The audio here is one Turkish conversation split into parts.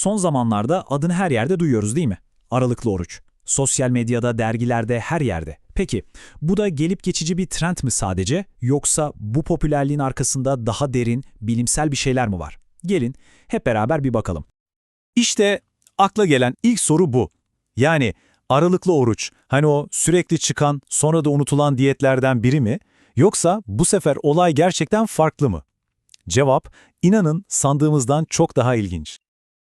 Son zamanlarda adını her yerde duyuyoruz değil mi? Aralıklı oruç. Sosyal medyada, dergilerde, her yerde. Peki, bu da gelip geçici bir trend mi sadece, yoksa bu popülerliğin arkasında daha derin, bilimsel bir şeyler mi var? Gelin, hep beraber bir bakalım. İşte akla gelen ilk soru bu. Yani aralıklı oruç, hani o sürekli çıkan sonra da unutulan diyetlerden biri mi? Yoksa bu sefer olay gerçekten farklı mı? Cevap, inanın sandığımızdan çok daha ilginç.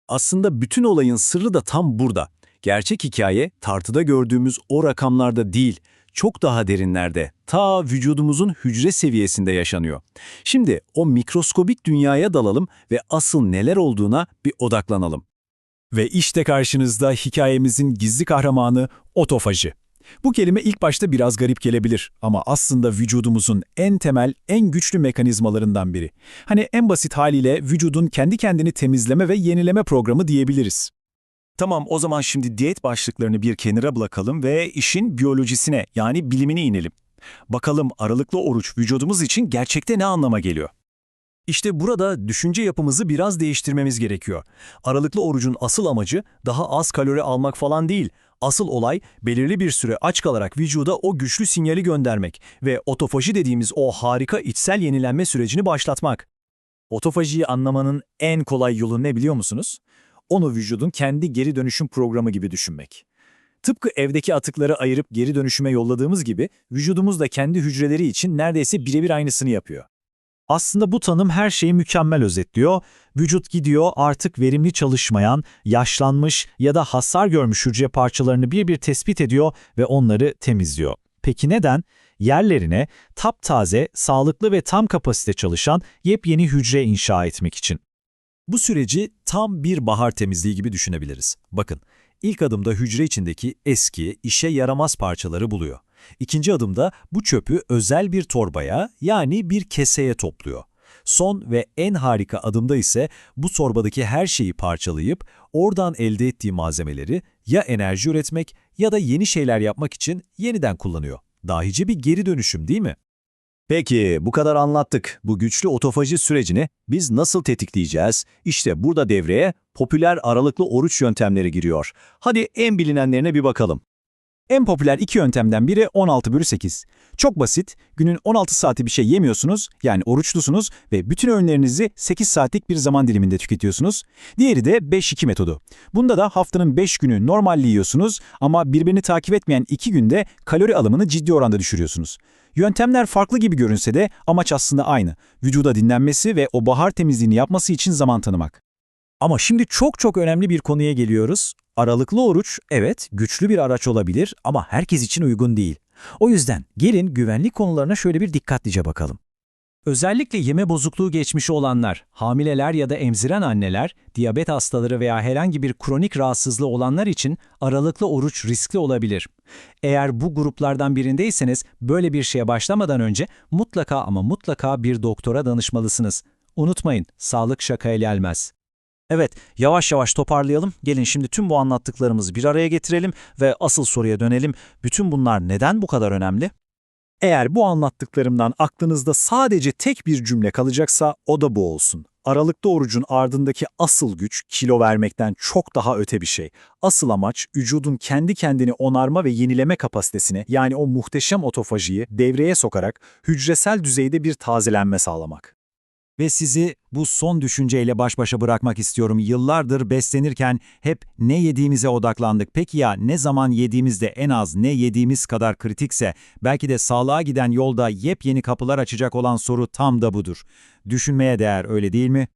Aslında bütün olayın sırrı da tam burada. Gerçek hikaye tartıda gördüğümüz o rakamlarda değil, çok daha derinlerde, ta vücudumuzun hücre seviyesinde yaşanıyor. Şimdi o mikroskobik dünyaya dalalım ve asıl neler olduğuna bir odaklanalım. Ve işte karşınızda hikayemizin gizli kahramanı otofaji. Bu kelime ilk başta biraz garip gelebilir ama aslında vücudumuzun en temel, en güçlü mekanizmalarından biri. Hani en basit haliyle vücudun kendi kendini temizleme ve yenileme programı diyebiliriz. Tamam o zaman şimdi diyet başlıklarını bir kenara bırakalım ve işin biyolojisine yani bilimine inelim. Bakalım aralıklı oruç vücudumuz için gerçekte ne anlama geliyor? İşte burada düşünce yapımızı biraz değiştirmemiz gerekiyor. Aralıklı orucun asıl amacı daha az kalori almak falan değil. Asıl olay belirli bir süre aç kalarak vücuda o güçlü sinyali göndermek ve otofaji dediğimiz o harika içsel yenilenme sürecini başlatmak. Otofajiyi anlamanın en kolay yolu ne biliyor musunuz? Onu vücudun kendi geri dönüşüm programı gibi düşünmek. Tıpkı evdeki atıkları ayırıp geri dönüşüme yolladığımız gibi vücudumuz da kendi hücreleri için neredeyse birebir aynısını yapıyor. Aslında bu tanım her şeyi mükemmel özetliyor. Vücut gidiyor artık verimli çalışmayan, yaşlanmış ya da hasar görmüş hücre parçalarını bir bir tespit ediyor ve onları temizliyor. Peki neden? Yerlerine taptaze, sağlıklı ve tam kapasite çalışan yepyeni hücre inşa etmek için. Bu süreci tam bir bahar temizliği gibi düşünebiliriz. Bakın, ilk adımda hücre içindeki eski, işe yaramaz parçaları buluyor. İkinci adımda bu çöpü özel bir torbaya yani bir keseye topluyor. Son ve en harika adımda ise bu torbadaki her şeyi parçalayıp oradan elde ettiği malzemeleri ya enerji üretmek ya da yeni şeyler yapmak için yeniden kullanıyor. Dahice bir geri dönüşüm değil mi? Peki bu kadar anlattık. Bu güçlü otofaji sürecini biz nasıl tetikleyeceğiz? İşte burada devreye popüler aralıklı oruç yöntemleri giriyor. Hadi en bilinenlerine bir bakalım. En popüler iki yöntemden biri 16 bölü 8. Çok basit, günün 16 saati bir şey yemiyorsunuz, yani oruçlusunuz ve bütün öğünlerinizi 8 saatlik bir zaman diliminde tüketiyorsunuz. Diğeri de 5-2 metodu. Bunda da haftanın 5 günü normalli yiyorsunuz ama birbirini takip etmeyen 2 günde kalori alımını ciddi oranda düşürüyorsunuz. Yöntemler farklı gibi görünse de amaç aslında aynı. Vücuda dinlenmesi ve o bahar temizliğini yapması için zaman tanımak. Ama şimdi çok çok önemli bir konuya geliyoruz. Aralıklı oruç, evet güçlü bir araç olabilir ama herkes için uygun değil. O yüzden gelin güvenlik konularına şöyle bir dikkatlice bakalım. Özellikle yeme bozukluğu geçmişi olanlar, hamileler ya da emziren anneler, diyabet hastaları veya herhangi bir kronik rahatsızlığı olanlar için aralıklı oruç riskli olabilir. Eğer bu gruplardan birindeyseniz böyle bir şeye başlamadan önce mutlaka ama mutlaka bir doktora danışmalısınız. Unutmayın, sağlık şakaya gelmez. Evet, yavaş yavaş toparlayalım. Gelin şimdi tüm bu anlattıklarımızı bir araya getirelim ve asıl soruya dönelim. Bütün bunlar neden bu kadar önemli? Eğer bu anlattıklarımdan aklınızda sadece tek bir cümle kalacaksa o da bu olsun. Aralıklı orucun ardındaki asıl güç kilo vermekten çok daha öte bir şey. Asıl amaç vücudun kendi kendini onarma ve yenileme kapasitesini yani o muhteşem otofajiyi devreye sokarak hücresel düzeyde bir tazelenme sağlamak. Ve sizi bu son düşünceyle baş başa bırakmak istiyorum. Yıllardır beslenirken hep ne yediğimize odaklandık. Peki ya ne zaman yediğimizde en az ne yediğimiz kadar kritikse belki de sağlığa giden yolda yepyeni kapılar açacak olan soru tam da budur. Düşünmeye değer öyle değil mi?